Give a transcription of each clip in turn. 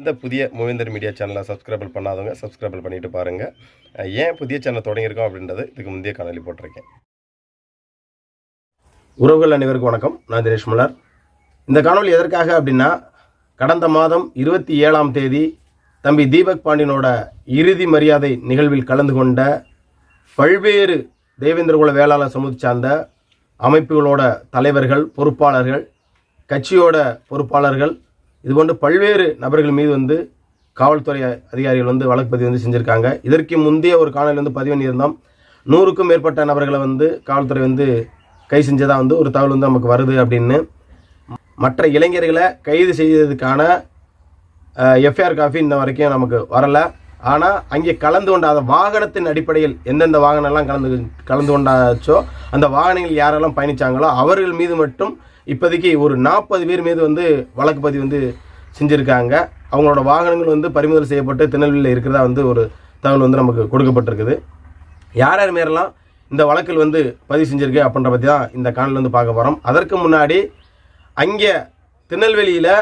இந்த புதிய மூவேந்தர் மீடியா சேனலை சப்ஸ்கிரைபிள் பண்ணாதவங்க சப்ஸ்கிரைபிள் பண்ணிவிட்டு பாருங்கள் ஏன் புதிய சேனல் தொடங்கியிருக்கோம் அப்படின்றது இதுக்கு முந்தைய காணொலி போட்டிருக்கேன். உறவுகள் அனைவருக்கும் வணக்கம். நான் தினேஷ் மலர். இந்த காணொலி எதற்காக அப்படின்னா கடந்த மாதம் இருபத்தி ஏழாம் தேதி தம்பி தீபக் பாண்டியனோட இறுதி மரியாதை நிகழ்வில் கலந்து கொண்ட பல்வேறு தேவேந்திரகுல வேளாளர் சமூக சார்ந்த அமைப்புகளோட தலைவர்கள் பொறுப்பாளர்கள் கட்சியோட பொறுப்பாளர்கள் இதுபோன்று பல்வேறு நபர்கள் மீது வந்து காவல்துறை அதிகாரிகள் வந்து வழக்கு பதிவு வந்து செஞ்சுருக்காங்க. இதற்கு முந்தைய ஒரு காணொலி வந்து பதிவு பண்ணியிருந்தோம். நூறுக்கும் மேற்பட்ட நபர்களை வந்து காவல்துறை வந்து கை செஞ்சதாக வந்து ஒரு தகவல் வந்து நமக்கு வருது அப்படின்னு. மற்ற இளைஞர்களை கைது செய்ததுக்கான எஃப்ஐஆர் காஃபி இந்த வரைக்கும் நமக்கு வரலை. ஆனால் அங்கே கலந்து கொண்ட அந்த வாகனத்தின் அடிப்படையில் எந்தெந்த வாகனம்லாம் கலந்து கலந்து கொண்டாச்சோ அந்த வாகனங்கள் யாரெல்லாம் பயணிச்சாங்களோ அவர்கள் மீது மட்டும் இப்போதைக்கு ஒரு நாற்பது பேர் மீது வந்து வழக்கு பதிவு வந்து செஞ்சுருக்காங்க. அவங்களோட வாகனங்கள் வந்து பறிமுதல் செய்யப்பட்டு திருநெல்வேலியில் இருக்கிறதா வந்து ஒரு தகவல் வந்து நமக்கு கொடுக்கப்பட்டிருக்குது. யார் யார் மேரெல்லாம் இந்த வழக்கில் வந்து பதிவு செஞ்சுருக்கு அப்படின்ற பற்றி தான் இந்த காணொலி வந்து பார்க்க போகிறோம் அதற்கு முன்னாடி அங்கே திருநெல்வேலியில்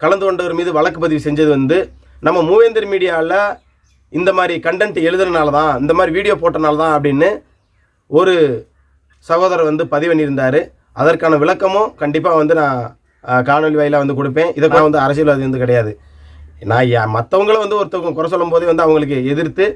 கலந்து கொண்டவர் மீது வழக்கு பதிவு செஞ்சது வந்து நம்ம மூவேந்தர் மீடியாவில் இந்த மாதிரி கண்டென்ட் எழுதுறதுனால தான் இந்த மாதிரி வீடியோ போட்டனால தான் அப்படின்னு ஒரு சகோதரர் வந்து பதிவு பண்ணியிருந்தார். அதற்கான விளக்கமும் கண்டிப்பாக வந்து நான் காணொலி வாயிலாக வந்து கொடுப்பேன். இதுக்கெல்லாம் வந்து அரசியல்வாதி வந்து கிடையாது. நான் மற்றவங்கள வந்து ஒருத்தவங்க குறை சொல்லும் போதே வந்து அவங்களுக்கு எதிர்த்து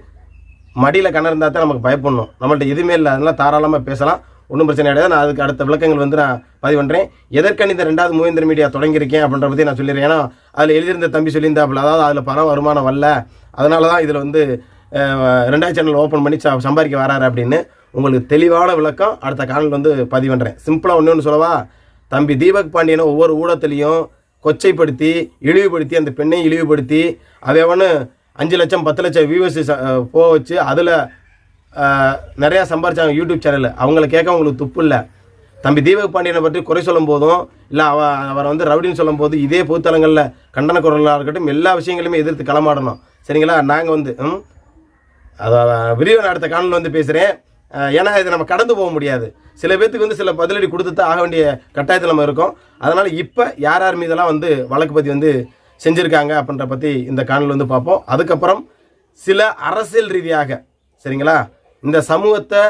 மடியில் கணர்ந்தால் தான் நமக்கு பயப்படணும். நம்மள்ட்ட எதுவுமே இல்லை. அதனால் தாராளமாக பேசலாம். ஒன்றும் பிரச்சனை கிடையாது. நான் அதுக்கு அடுத்த விளக்கங்கள் வந்து நான் பதிவு பண்ணுறேன் எதற்கான இந்த ரெண்டாவது மூவேந்திர மீடியா தொடங்கியிருக்கேன் அப்படின்ற பற்றி நான் சொல்லிடுறேன். ஏன்னா அதில் எழுதியிருந்த தம்பி சொல்லியிருந்தாப்புல அதாவது அதில் பணம் வருமானம் வரல. அதனால தான் இதில் வந்து ரெண்டாவது சேனல் ஓப்பன் பண்ணி சம்பாதிக்க வராரு அப்படின்னு. உங்களுக்கு தெளிவான விளக்கம் அடுத்த காணொலியில் வந்து பதிவு பண்ணுறேன் சிம்பிளாக ஒன்று ஒன்று சொல்லவா? தம்பி தீபக் பாண்டியனை ஒவ்வொரு ஊடத்துலேயும் கொச்சைப்படுத்தி இழிவுபடுத்தி அந்த பெண்ணை இழிவுபடுத்தி அவன் அஞ்சு லட்சம் பத்து லட்சம் வியூவர்ஸ் போக வச்சு அதில் நிறையா சம்பாரிச்சாங்க யூடியூப் சேனல் அவங்கள கேட்க அவங்களுக்கு துப்பு இல்லை. தம்பி தீபக் பாண்டியனை பற்றி குறை சொல்லும் போதும் இல்லை அவ அவரை வந்து ரவுடின்னு சொல்லும் போது இதே பொதுத்தலங்களில் கண்டன குரலாக இருக்கட்டும் எல்லா விஷயங்களையுமே எதிர்த்து களமாடணும். சரிங்களா? நாங்கள் வந்து ம்? அதை விரிவான அடுத்த காணொலியில் வந்து பேசுகிறேன் ஏன்னா இதை நம்ம கடந்து போக முடியாது. சில பேர்த்துக்கு வந்து சில பதிலடி கொடுத்து தான் ஆக வேண்டிய கட்டாயத்தில் நம்ம இருக்கோம். அதனால் இப்போ யார் யார் மீதெல்லாம் வந்து வழக்கு பற்றி வந்து செஞ்சுருக்காங்க அப்படின்ற பற்றி இந்த காணொலி வந்து பார்ப்போம். அதுக்கப்புறம் சில அரசியல் ரீதியாக சரிங்களா? இந்த சமூகத்தை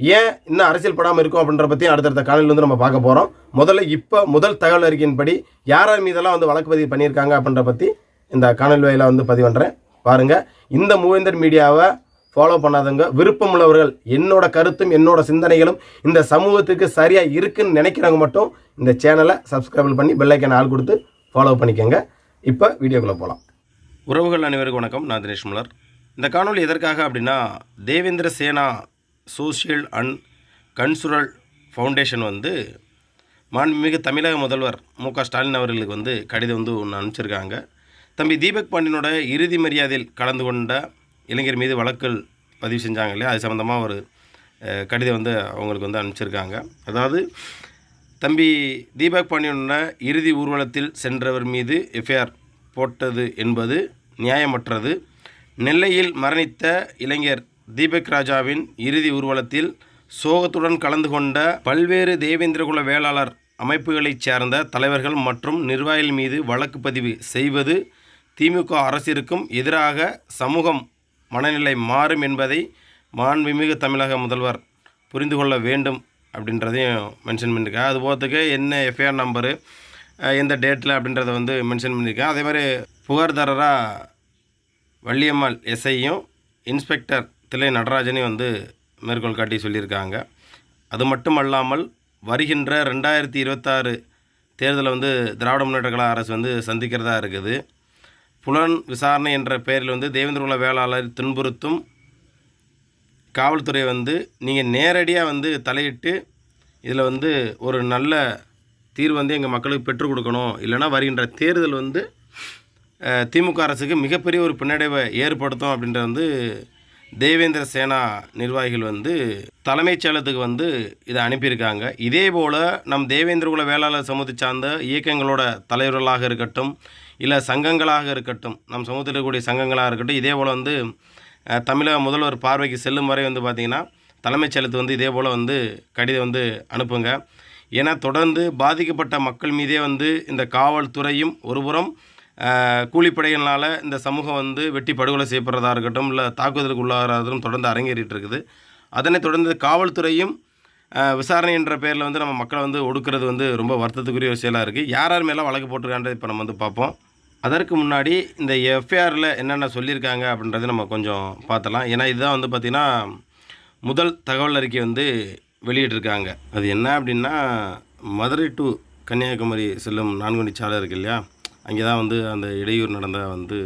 ஏன் இன்னும் அரசியல் படாமல் இருக்கும் அப்படின்ற பற்றி அடுத்தடுத்த காணொலியில் வந்து நம்ம பார்க்க போகிறோம் முதல்ல இப்போ முதல் தகவல் அறிக்கையின்படி யார் யார் மீதெல்லாம் வந்து வழக்கு பதிவு பண்ணியிருக்காங்க அப்படின்ற பற்றி இந்த காணொலி வாயிலாக வந்து பதிவு பண்ணுறேன் பாருங்கள் இந்த மூவேந்தர் மீடியாவை ஃபாலோ பண்ணாதவங்க விருப்பமுள்ளவர்கள் என்னோட கருத்தும் என்னோட சிந்தனைகளும் இந்த சமூகத்துக்கு சரியாக இருக்குன்னு நினைக்கிறவங்க மட்டும் இந்த சேனலை சப்ஸ்கிரைபிள் பண்ணி பெல்லைக்கன் ஆள் கொடுத்து ஃபாலோ பண்ணிக்கோங்க. இப்போ வீடியோக்குள்ளே போகலாம் உறவுகள் அனைவருக்கும் வணக்கம். நான் தினேஷ் முலர். இந்த காணொலி எதற்காக அப்படின்னா Devendra Sena social and cultural foundation வந்து மாண்புமிகு தமிழக முதல்வர் மு க ஸ்டாலின் அவர்களுக்கு வந்து கடிதம் வந்து ஒன்று அனுப்பிச்சிருக்காங்க. தம்பி தீபக் பாண்டியனோட இறுதி மரியாதையில் கலந்து கொண்ட இளைஞர் மீது வழக்குகள் பதிவு செஞ்சாங்க இல்லையா? அது சம்மந்தமாக ஒரு கடிதம் வந்து அவங்களுக்கு வந்து அனுப்பிச்சிருக்காங்க. அதாவது தம்பி தீபக் பாண்டியனோட இறுதி ஊர்வலத்தில் சென்றவர் மீது எஃப்ஐஆர் போட்டது என்பது நியாயமற்றது. நெல்லையில் மரணித்த இளைஞர் தீபக் ராஜாவின் இறுதி ஊர்வலத்தில் சோகத்துடன் கலந்து கொண்ட பல்வேறு தேவேந்திரகுல வேளாளர் அமைப்புகளைச் சேர்ந்த தலைவர்கள் மற்றும் நிர்வாகிகள் மீது வழக்கு பதிவு செய்வது திமுக அரசிற்கும் எதிராக சமூகம் மனநிலை மாறும் என்பதை மாண்புமிகு தமிழக முதல்வர் புரிந்து கொள்ள வேண்டும் அப்படின்றதையும் மென்ஷன் பண்ணியிருக்கேன் அது போகிறதுக்கு என்ன எஃப்ஐஆர் நம்பரு எந்த டேட்டில் அப்படின்றத வந்து மென்ஷன் பண்ணியிருக்கேன் அதே மாதிரி புகார்தாரராக வள்ளியம்மாள் எஸ்ஐயும் இன்ஸ்பெக்டர் தில்லை நடராஜனையும் வந்து மேற்கோள் காட்டி சொல்லியிருக்காங்க. அது மட்டும் அல்லாமல் வருகின்ற ரெண்டாயிரத்தி இருபத்தாறு தேர்தலை வந்து திராவிட முன்னேற்ற கழக அரசு வந்து சந்திக்கிறதா இருக்குது. புலன் விசாரணை என்ற பெயரில் வந்து தேவேந்திரகுல வேளாளர் துன்புறுத்தும் காவல்துறை வந்து நீங்கள் நேரடியாக வந்து தலையிட்டு இதில் வந்து ஒரு நல்ல தீர்வு வந்து எங்கள் மக்களுக்கு பெற்றுக் கொடுக்கணும். இல்லைன்னா வருகின்ற தேர்தல் வந்து திமுக அரசுக்கு மிகப்பெரிய ஒரு பின்னடைவை ஏற்படுத்தும் அப்படின்ற வந்து தேவேந்திர சேனா நிர்வாகிகள் வந்து தலைமைச் செயலத்துக்கு வந்து இதை அனுப்பியிருக்காங்க. இதே போல் நம் தேவேந்திரகுல வேளாளர் சமூகத்தை சார்ந்த இயக்கங்களோட தலைவர்களாக இருக்கட்டும் இல்லை சங்கங்களாக இருக்கட்டும் நம் சமூகத்தில் இருக்கக்கூடிய சங்கங்களாக இருக்கட்டும் இதே போல் வந்து தமிழக முதல்வர் பார்வைக்கு செல்லும் வரை வந்து பார்த்திங்கன்னா தலைமைச் செயலத்து வந்து இதே போல் வந்து கடிதம் வந்து அனுப்புங்க. ஏன்னா தொடர்ந்து பாதிக்கப்பட்ட மக்கள் மீதே வந்து இந்த காவல்துறையும் ஒருபுறம் கூலிப்படைகளால் இந்த சமூகம் வந்து வெட்டி படுகொலை செய்யப்படுறதா இருக்கட்டும் இல்லை தாக்குதலுக்கு உள்ளாகிறதும் தொடர்ந்து அரங்கேறிட்டு இருக்குது. அதனைத் தொடர்ந்து காவல்துறையும் விசாரணை என்ற பேரில் வந்து நம்ம மக்களை வந்து ஒடுக்கிறது வந்து ரொம்ப வருத்தத்துக்குரிய ஒரு செயலாக இருக்குது யார் யார் மேலே வழக்கு போட்டிருக்கான்றது இப்போ நம்ம வந்து பார்ப்போம். அதற்கு முன்னாடி இந்த எஃப்ஐஆரில் என்னென்ன சொல்லியிருக்காங்க அப்படின்றது நம்ம கொஞ்சம் பார்த்தலாம் ஏன்னா இதுதான் வந்து பார்த்திங்கன்னா முதல் தகவல் அறிக்கை வந்து வெளியிட்டிருக்காங்க. அது என்ன அப்படின்னா மதுரை டு கன்னியாகுமரி செல்லும் நான்குவழி சாலை இருக்கு இல்லையா? அங்கே தான் வந்து அந்த இடையூறு நடந்தால் வந்து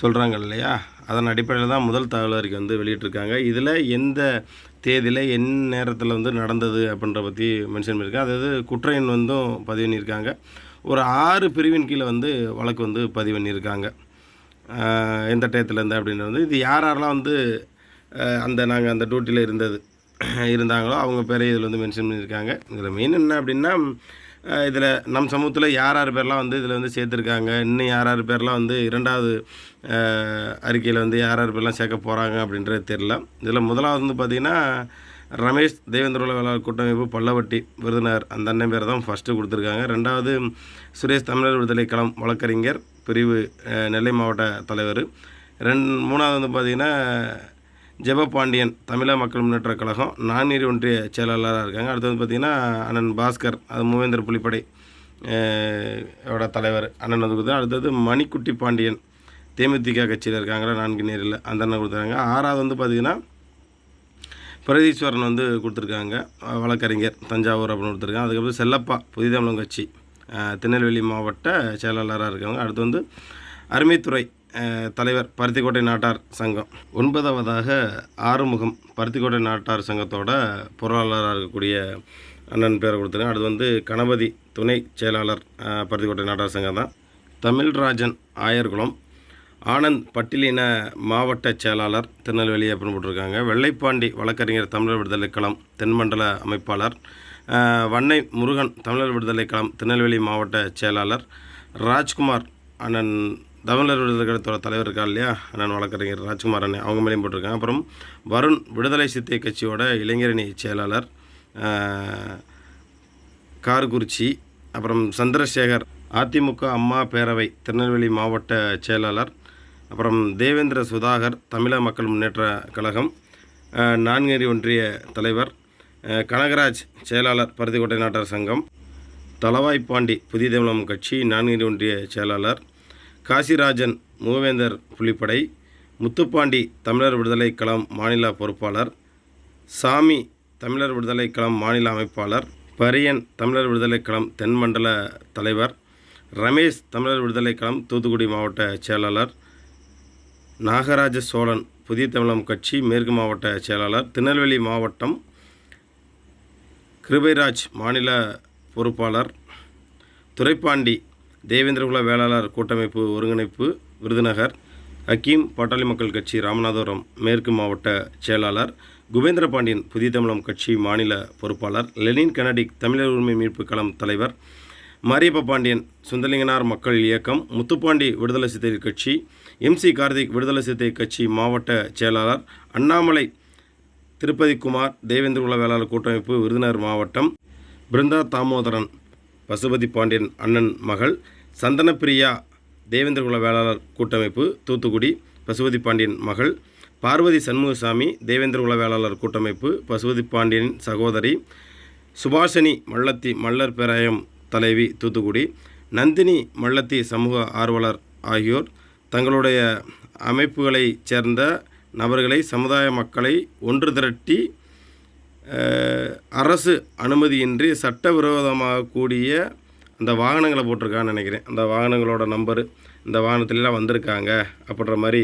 சொல்கிறாங்க இல்லையா? அதன் அடிப்படையில் தான் முதல் தகவல் அறிக்கை வந்து வெளியிட்டிருக்காங்க. இதில் எந்த தேதியில் என் நேரத்தில் வந்து நடந்தது அப்படின்ற பற்றி மென்ஷன் பண்ணியிருக்காங்க. அதாவது குற்ற எண் வந்தும் பதிவு பண்ணியிருக்காங்க. ஒரு ஆறு பிரிவின் கீழே வந்து வழக்கு வந்து பதிவு பண்ணியிருக்காங்க. எந்த டயத்துலேருந்து அப்படின்றது வந்து இது யார் யாரெல்லாம் வந்து அந்த நாங்கள் அந்த டியூட்டியில் இருந்தது இருந்தாங்களோ அவங்க பேரை இதில் வந்து மென்ஷன் பண்ணியிருக்காங்க. இதில் மெயின் என்ன அப்படின்னா இதில் நம் சமூகத்தில் யார் யார் பேர்லாம் வந்து இதில் வந்து சேர்த்துருக்காங்க? இன்னும் யார் யார் பேர்லாம் வந்து இரண்டாவது அறிக்கையில் வந்து யார் யார் பேர்லாம் சேர்க்க போகிறாங்க அப்படின்றது தெரில இதில் முதலாவது வந்து பார்த்திங்கன்னா ரமேஷ் தேவேந்திர வேளாளர் கூட்டமைப்பு பல்லவட்டி விருதுநகர். அந்த அண்ணன் பேர் தான் ஃபஸ்ட்டு கொடுத்துருக்காங்க. ரெண்டாவது சுரேஷ் தமிழர் விடுதலைக்களம் வழக்கறிஞர் பிரிவு நெல்லை மாவட்ட தலைவர். ரெண் மூணாவது வந்து பார்த்திங்கன்னா ஜெபபாண்டியன் தமிழக மக்கள் முன்னேற்ற கழகம் நான்நீர் ஒன்றிய செயலாளராக இருக்காங்க. அடுத்து வந்து பார்த்திங்கன்னா அண்ணன் பாஸ்கர் அது மூவேந்தர் புலிப்படை ஓட தலைவர் அண்ணன் வந்து கொடுத்தா அடுத்தது மணிக்குட்டி பாண்டியன் தேமுதிக கட்சியில் இருக்காங்களா நான்கு நேரில் அந்த அண்ணன் கொடுத்துருக்காங்க ஆறாவது வந்து பார்த்திங்கன்னா பிரதீஸ்வரன் வந்து கொடுத்துருக்காங்க. வழக்கறிஞர் தஞ்சாவூர் அப்படின்னு கொடுத்துருக்காங்க. அதுக்கப்புறம் செல்லப்பா புதிதமிழம் கட்சி திருநெல்வேலி மாவட்ட செயலாளராக இருக்காங்க அடுத்து வந்து அருமைத்துறை தலைவர் பருத்திக்கோட்டை நாட்டார் சங்கம். ஒன்பதாவதாக ஆறுமுகம் பருத்திக்கோட்டை நாட்டார் சங்கத்தோட பொருளாளராக இருக்கக்கூடிய அண்ணன் பேரை கொடுத்துருங்க அடுத்து வந்து கணபதி துணை செயலாளர் பருத்திக்கோட்டை நாட்டார் சங்கம் தான். தமிழ்ராஜன் ஆயர்குளம் ஆனந்த் பட்டியலின மாவட்ட செயலாளர் திருநெல்வேலி அப்படின்னு போட்டிருக்காங்க. வெள்ளைப்பாண்டி வழக்கறிஞர் தமிழர் விடுதலை களம் தென்மண்டல அமைப்பாளர் வண்ணை வன்னை முருகன் தமிழர் விடுதலை களம் திருநெல்வேலி மாவட்ட செயலாளர் ராஜ்குமார் அண்ணன் தமிழர் விடுதலை கழகத்தோட தலைவர் இருக்கா இல்லையா? அண்ணன் வழக்கறிஞர் ராஜ்குமார் அண்ணன் அவங்க மேலேயும் போட்டிருக்காங்க. அப்புறம் வருண் விடுதலை சித்தை கட்சியோட இளைஞரணி செயலாளர் கார்குறிச்சி அப்புறம் சந்திரசேகர் அதிமுக அம்மா பேரவை திருநெல்வேலி மாவட்ட செயலாளர் அப்புறம் தேவேந்திர சுதாகர் தமிழக மக்கள் முன்னேற்ற கழகம் நான்கேரி ஒன்றிய தலைவர் கனகராஜ் செயலாளர் பருத்திக்கோட்டை நாட்டார் சங்கம் தலவாய்ப்பாண்டி புதிய தமிழகம் கட்சி நான்கேரி ஒன்றிய செயலாளர் காசிராஜன் மூவேந்தர் புலிப்படை முத்துப்பாண்டி தமிழர் விடுதலை களம் மாநில பொறுப்பாளர் சாமி தமிழர் விடுதலை களம் மாநில அமைப்பாளர் பரியன் தமிழர் விடுதலை களம் தென்மண்டல தலைவர் ரமேஷ் தமிழர் விடுதலை களம் தூத்துக்குடி மாவட்ட செயலாளர் நாகராஜ சோழன் புதிய தமிழம் கட்சி மேற்கு மாவட்ட செயலாளர் திருநெல்வேலி மாவட்டம் கிருபைராஜ் மாநில பொறுப்பாளர் துரைப்பாண்டி தேவேந்திரகுல வேளாளர் கூட்டமைப்பு ஒருங்கிணைப்பு விருதுநகர் ஹக்கீம் பாட்டாளி மக்கள் கட்சி ராமநாதபுரம் மேற்கு மாவட்ட செயலாளர் குபேந்திர பாண்டியன் புதிய தமிழம் கட்சி மாநில பொறுப்பாளர் லெனின் கெனடிக் தமிழர் உரிமை மீட்பு களம் தலைவர் மாரியப்ப பாண்டியன் சுந்தலிங்கனார் மக்கள் இயக்கம் முத்துப்பாண்டி விடுதலை சிறுத்தைகள் கட்சி எம்சி கார்த்திக் விடுதலை சிறுத்தை கட்சி மாவட்ட செயலாளர் அண்ணாமலை திருப்பதி குமார் தேவேந்திரகுல வேளாளர் கூட்டமைப்பு விருதுநகர் மாவட்டம் பிருந்தா தாமோதரன் பசுபதி பாண்டியன் அண்ணன் மகள் சந்தனப்பிரியா தேவேந்திரகுல வேளாளர் கூட்டமைப்பு தூத்துக்குடி பசுபதி பாண்டியன் மகள் பார்வதி சண்முகசாமி தேவேந்திரகுல வேளாளர் கூட்டமைப்பு பசுபதி பாண்டியன் சகோதரி சுபாஷினி மல்லத்தி மல்லர் பேராயம் தலைவி தூத்துக்குடி நந்தினி மல்லத்தி சமூக ஆர்வலர் ஆகியோர் தங்களுடைய அமைப்புகளைச் சேர்ந்த நபர்களை சமுதாய மக்களை ஒன்று திரட்டி அரசு அனுமதியின்றி சட்டவிரோதமாக கூடிய அந்த வாகனங்களை போட்டிருக்கான்னு நினைக்கிறேன். அந்த வாகனங்களோட நம்பரு இந்த வாகனத்துலலாம் வந்திருக்காங்க அப்படின்ற மாதிரி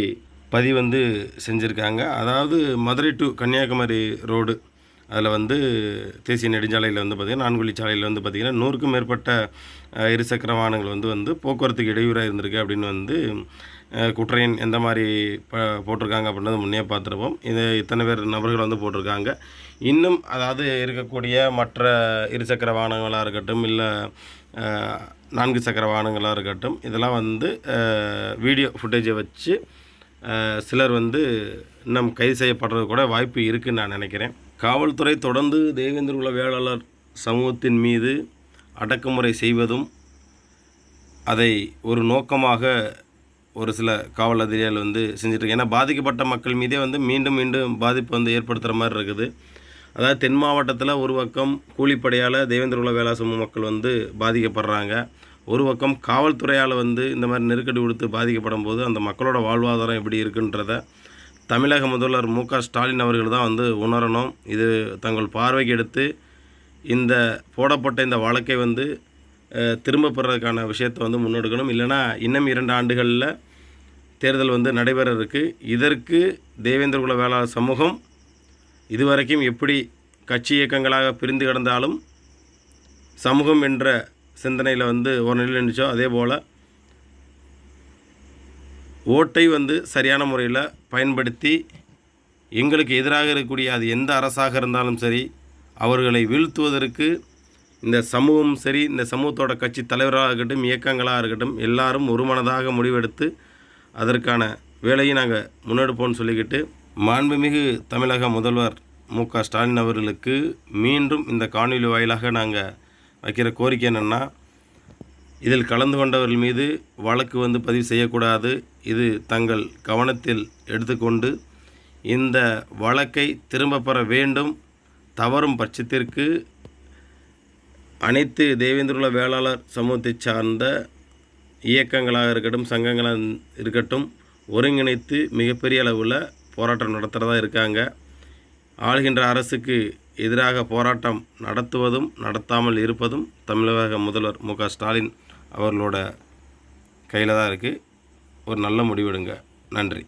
பதிவு வந்து செஞ்சுருக்காங்க. அதாவது மதுரை டு கன்னியாகுமரி ரோடு அதில் வந்து தேசிய நெடுஞ்சாலையில் வந்து பார்த்திங்கன்னா நான்குவழி சாலையில் வந்து பார்த்திங்கன்னா நூறுக்கும் மேற்பட்ட இருசக்கர வாகனங்கள் வந்து வந்து போக்குவரத்துக்கு இடையூறாக இருந்திருக்கு அப்படின்னு வந்து குற்றையன் எந்த மாதிரி ப போட்டிருக்காங்க அப்படின்றத முன்னே பார்த்துருப்போம். இது இத்தனை பேர் நபர்கள் வந்து போட்டிருக்காங்க. இன்னும் அதாவது இருக்கக்கூடிய மற்ற இருசக்கர வாகனங்களாக இருக்கட்டும் இல்லை நான்கு சக்கர வாகனங்களாக இருக்கட்டும் இதெல்லாம் வந்து வீடியோ ஃபுட்டேஜை வச்சு சிலர் வந்து இன்னும் கைது செய்யப்படுறது கூட வாய்ப்பு இருக்குன்னு நான் நினைக்கிறேன். காவல்துறை தொடர்ந்து தேவேந்திர உள்ள வேளாளர் சமூகத்தின் மீது அடக்குமுறை செய்வதும் அதை ஒரு நோக்கமாக ஒரு சில காவல் அதிகாரிகள் வந்து செஞ்சிட்ருக்கு ஏன்னா பாதிக்கப்பட்ட மக்கள் மீதே வந்து மீண்டும் மீண்டும் பாதிப்பு வந்து ஏற்படுத்துகிற மாதிரி இருக்குது. அதாவது தென் மாவட்டத்தில் ஒரு பக்கம் கூலிப்படையால் தேவேந்திர குல வேளா சமூக மக்கள் வந்து பாதிக்கப்படுறாங்க. ஒரு பக்கம் காவல்துறையால் வந்து இந்த மாதிரி நெருக்கடி கொடுத்து பாதிக்கப்படும் போது அந்த மக்களோட வாழ்வாதாரம் எப்படி இருக்குன்றத தமிழக முதல்வர் மு க ஸ்டாலின் அவர்கள் தான் வந்து உணரணும். இது தங்கள் பார்வைக்கு எடுத்து இந்த போடப்பட்ட இந்த வழக்கை வந்து திரும்ப பெறதுக்கான விஷயத்தை வந்து முன்னெடுக்கணும். இல்லைன்னா இன்னும் இரண்டு ஆண்டுகளில் தேர்தல் வந்து நடைபெற இருக்குது இதற்கு தேவேந்திரகுல வேளாளர் சமூகம் இதுவரைக்கும் எப்படி கட்சி இயக்கங்களாக பிரிந்து கிடந்தாலும் சமூகம் என்ற சிந்தனையில் வந்து ஒரு நிலையில் இருந்துச்சோ அதே போல் ஓட்டை வந்து சரியான முறையில் பயன்படுத்தி எங்களுக்கு எதிராக இருக்கக்கூடிய அது எந்த அரசாக இருந்தாலும் சரி அவர்களை வீழ்த்துவதற்கு இந்த சமூகம் சரி இந்த சமூகத்தோட கட்சி தலைவராக இருக்கட்டும் இயக்கங்களாக இருக்கட்டும் எல்லாரும் ஒருமனதாக முடிவெடுத்து அதற்கான வேலையை நாங்கள் முன்னெடுப்போம்னு சொல்லிக்கிட்டு மாண்புமிகு தமிழக முதல்வர் மு க ஸ்டாலின் அவர்களுக்கு மீண்டும் இந்த காணொலி வாயிலாக நாங்கள் வைக்கிற கோரிக்கை என்னென்னா இதில் கலந்து கொண்டவர்கள் மீது வழக்கு வந்து பதிவு செய்யக்கூடாது. இது தங்கள் கவனத்தில் எடுத்துக்கொண்டு இந்த வழக்கை திரும்ப பெற வேண்டும். தவறும் பட்சத்திற்கு அனைத்து தேவேந்திரகுல வேளாளர் சமூகத்தை சார்ந்த இயக்கங்களாக இருக்கட்டும் சங்கங்களாக இருக்கட்டும் ஒருங்கிணைத்து மிகப்பெரிய அளவில் போராட்டம் நடத்துகிறதா இருக்காங்க. ஆளுகின்ற அரசுக்கு எதிராக போராட்டம் நடத்துவதும் நடத்தாமல் இருப்பதும் தமிழக முதல்வர் மு ஸ்டாலின் அவர்களோட கையில் தான் இருக்குது ஒரு நல்ல முடிவெடுங்க. நன்றி.